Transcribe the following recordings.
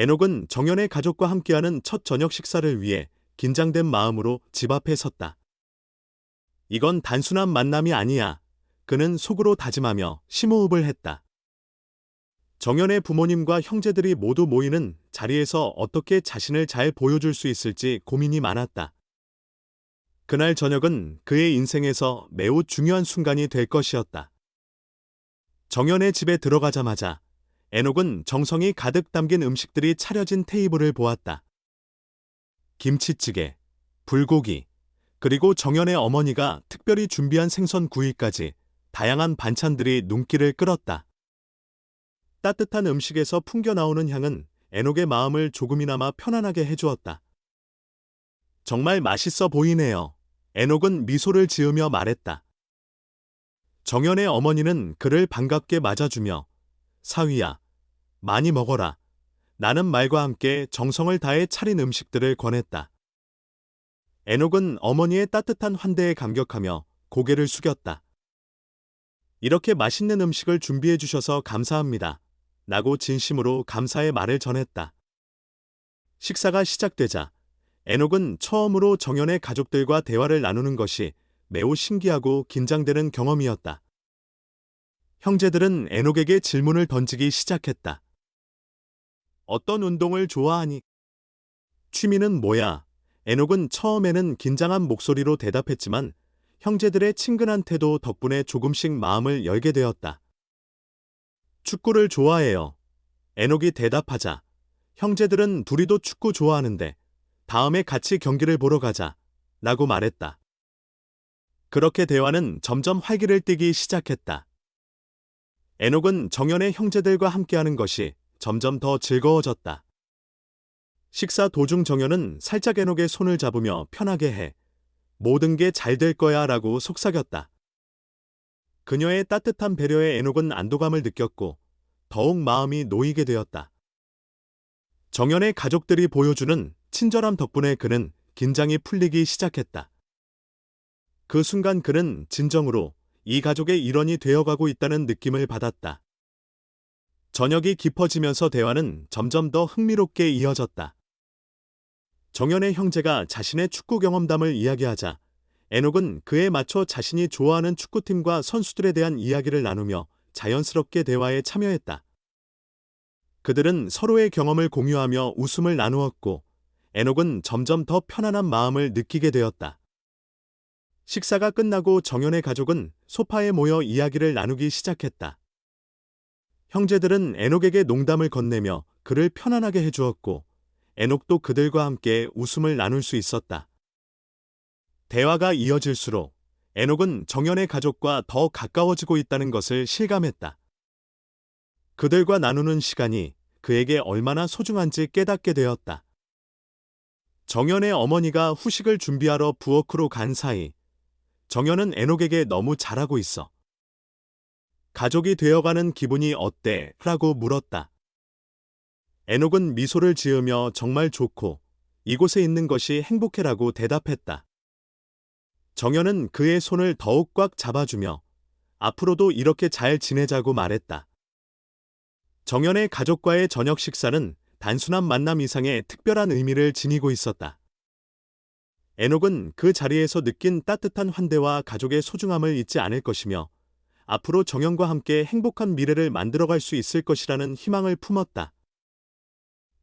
에녹은 정연의 가족과 함께하는 첫 저녁 식사를 위해 긴장된 마음으로 집 앞에 섰다. 이건 단순한 만남이 아니야. 그는 속으로 다짐하며 심호흡을 했다. 정연의 부모님과 형제들이 모두 모이는 자리에서 어떻게 자신을 잘 보여줄 수 있을지 고민이 많았다. 그날 저녁은 그의 인생에서 매우 중요한 순간이 될 것이었다. 정연의 집에 들어가자마자 에녹은 정성이 가득 담긴 음식들이 차려진 테이블을 보았다. 김치찌개, 불고기, 그리고 정연의 어머니가 특별히 준비한 생선 구이까지 다양한 반찬들이 눈길을 끌었다. 따뜻한 음식에서 풍겨 나오는 향은 에녹의 마음을 조금이나마 편안하게 해주었다. 정말 맛있어 보이네요. 에녹은 미소를 지으며 말했다. 정연의 어머니는 그를 반갑게 맞아주며 사위야, 많이 먹어라. 나는 말과 함께 정성을 다해 차린 음식들을 권했다. 에녹은 어머니의 따뜻한 환대에 감격하며 고개를 숙였다. 이렇게 맛있는 음식을 준비해 주셔서 감사합니다. 라고 진심으로 감사의 말을 전했다. 식사가 시작되자 에녹은 처음으로 정연의 가족들과 대화를 나누는 것이 매우 신기하고 긴장되는 경험이었다. 형제들은 에녹에게 질문을 던지기 시작했다. 어떤 운동을 좋아하니? 취미는 뭐야? 에녹은 처음에는 긴장한 목소리로 대답했지만 형제들의 친근한 태도 덕분에 조금씩 마음을 열게 되었다. 축구를 좋아해요. 에녹이 대답하자 형제들은 둘이도 축구 좋아하는데 다음에 같이 경기를 보러 가자 라고 말했다. 그렇게 대화는 점점 활기를 띠기 시작했다. 에녹은 정연의 형제들과 함께하는 것이 점점 더 즐거워졌다. 식사 도중 정연은 살짝 에녹의 손을 잡으며 편하게 해. 모든 게 잘 될 거야 라고 속삭였다. 그녀의 따뜻한 배려에 에녹은 안도감을 느꼈고 더욱 마음이 놓이게 되었다. 정연의 가족들이 보여주는 친절함 덕분에 그는 긴장이 풀리기 시작했다. 그 순간 그는 진정으로 이 가족의 일원이 되어가고 있다는 느낌을 받았다. 저녁이 깊어지면서 대화는 점점 더 흥미롭게 이어졌다. 정연의 형제가 자신의 축구 경험담을 이야기하자 에녹은 그에 맞춰 자신이 좋아하는 축구팀과 선수들에 대한 이야기를 나누며 자연스럽게 대화에 참여했다. 그들은 서로의 경험을 공유하며 웃음을 나누었고 에녹은 점점 더 편안한 마음을 느끼게 되었다. 식사가 끝나고 정연의 가족은 소파에 모여 이야기를 나누기 시작했다. 형제들은 에녹에게 농담을 건네며 그를 편안하게 해주었고 에녹도 그들과 함께 웃음을 나눌 수 있었다. 대화가 이어질수록 에녹은 정연의 가족과 더 가까워지고 있다는 것을 실감했다. 그들과 나누는 시간이 그에게 얼마나 소중한지 깨닫게 되었다. 정연의 어머니가 후식을 준비하러 부엌으로 간 사이 정연은 에녹에게 너무 잘하고 있어. 가족이 되어가는 기분이 어때? 라고 물었다. 에녹은 미소를 지으며 정말 좋고 이곳에 있는 것이 행복해라고 대답했다. 정연은 그의 손을 더욱 꽉 잡아주며 앞으로도 이렇게 잘 지내자고 말했다. 정연의 가족과의 저녁 식사는 단순한 만남 이상의 특별한 의미를 지니고 있었다. 에녹은 그 자리에서 느낀 따뜻한 환대와 가족의 소중함을 잊지 않을 것이며 앞으로 정연과 함께 행복한 미래를 만들어갈 수 있을 것이라는 희망을 품었다.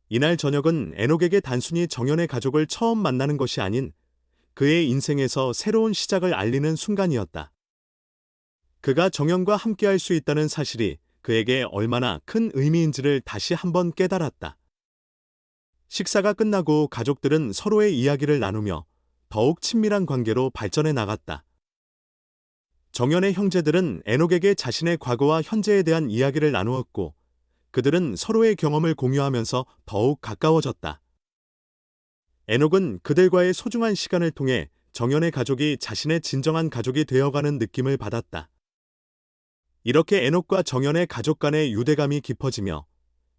이날 저녁은 에녹에게 단순히 정연의 가족을 처음 만나는 것이 아닌 그의 인생에서 새로운 시작을 알리는 순간이었다. 그가 정연과 함께할 수 있다는 사실이 그에게 얼마나 큰 의미인지를 다시 한번 깨달았다. 식사가 끝나고 가족들은 서로의 이야기를 나누며 더욱 친밀한 관계로 발전해 나갔다. 정연의 형제들은 에녹에게 자신의 과거와 현재에 대한 이야기를 나누었고 그들은 서로의 경험을 공유하면서 더욱 가까워졌다. 에녹은 그들과의 소중한 시간을 통해 정연의 가족이 자신의 진정한 가족이 되어가는 느낌을 받았다. 이렇게 에녹과 정연의 가족 간의 유대감이 깊어지며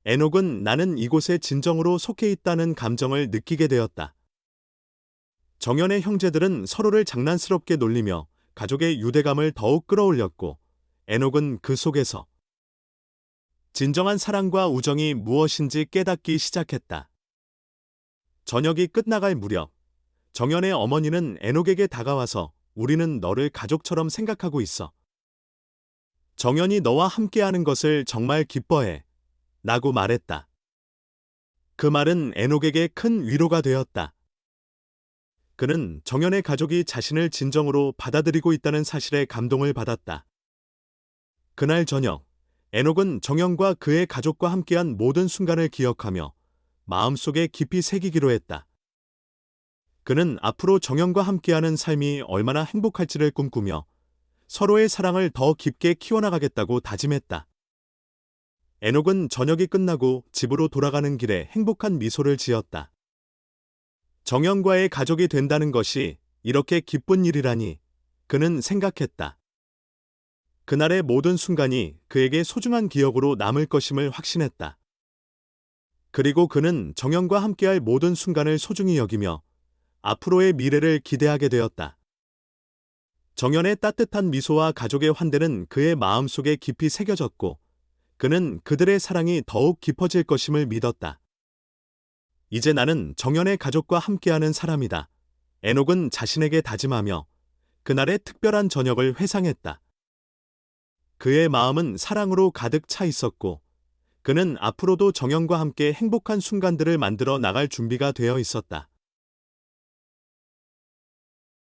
에녹은 나는 이곳에 진정으로 속해 있다는 감정을 느끼게 되었다. 정연의 형제들은 서로를 장난스럽게 놀리며 가족의 유대감을 더욱 끌어올렸고 에녹은 그 속에서 진정한 사랑과 우정이 무엇인지 깨닫기 시작했다. 저녁이 끝나갈 무렵, 정연의 어머니는 애녹에게 다가와서 우리는 너를 가족처럼 생각하고 있어. 정연이 너와 함께하는 것을 정말 기뻐해. 라고 말했다. 그 말은 애녹에게 큰 위로가 되었다. 그는 정연의 가족이 자신을 진정으로 받아들이고 있다는 사실에 감동을 받았다. 그날 저녁, 애녹은 정연과 그의 가족과 함께한 모든 순간을 기억하며 마음속에 깊이 새기기로 했다. 그는 앞으로 정연과 함께하는 삶이 얼마나 행복할지를 꿈꾸며 서로의 사랑을 더 깊게 키워나가겠다고 다짐했다. 애녹은 저녁이 끝나고 집으로 돌아가는 길에 행복한 미소를 지었다. 정연과의 가족이 된다는 것이 이렇게 기쁜 일이라니 그는 생각했다. 그날의 모든 순간이 그에게 소중한 기억으로 남을 것임을 확신했다. 그리고 그는 정연과 함께할 모든 순간을 소중히 여기며 앞으로의 미래를 기대하게 되었다. 정연의 따뜻한 미소와 가족의 환대는 그의 마음속에 깊이 새겨졌고 그는 그들의 사랑이 더욱 깊어질 것임을 믿었다. 이제 나는 정연의 가족과 함께하는 사람이다. 에녹은 자신에게 다짐하며 그날의 특별한 저녁을 회상했다. 그의 마음은 사랑으로 가득 차 있었고 그는 앞으로도 정연과 함께 행복한 순간들을 만들어 나갈 준비가 되어 있었다.